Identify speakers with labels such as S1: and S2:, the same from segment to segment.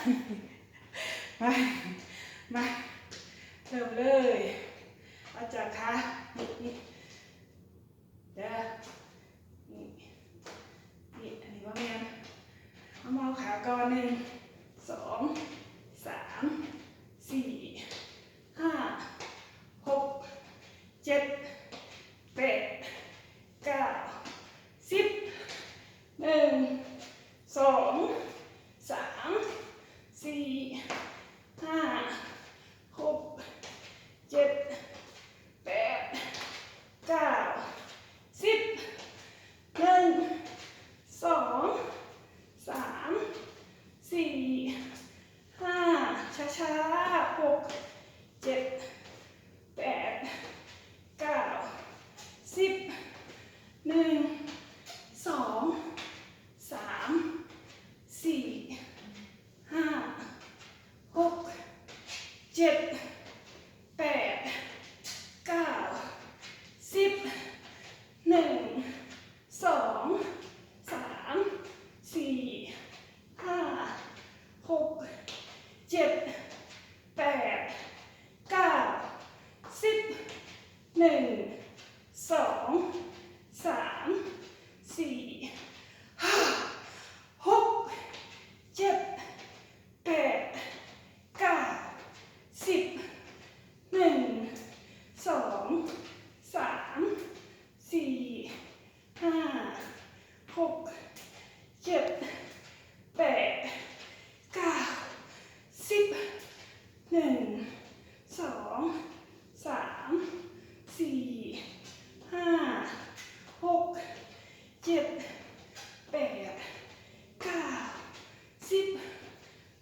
S1: มา มาเริ่มเลยเอาจากขานี่เดี๋ยวนี่นี่อันนี้ว่าแม่นเอามาเอาขาก่อนหนึ่งสองสามสี่ห้าหกเจ็ดแปดเก้าสิบหนึ่งสองสามสี่ห้าหกเจ็ดแปดเก้าสิบหนึ่งสองสามสี่ห้าช้าๆหกเจ็ดแปดเก้าสิบหนึ่งสองสามสี่ห้าหกเจ็ดแปดเก้าสิบหนึ่งสองสามสี่ห้าหกเจ็ดแปดเก้าสิบ หนึ่งสองสามสี่ห้าหกเจ็ดแปดเก้าสิบหนึ่งสองสามสี่ห้าหก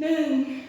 S1: Men.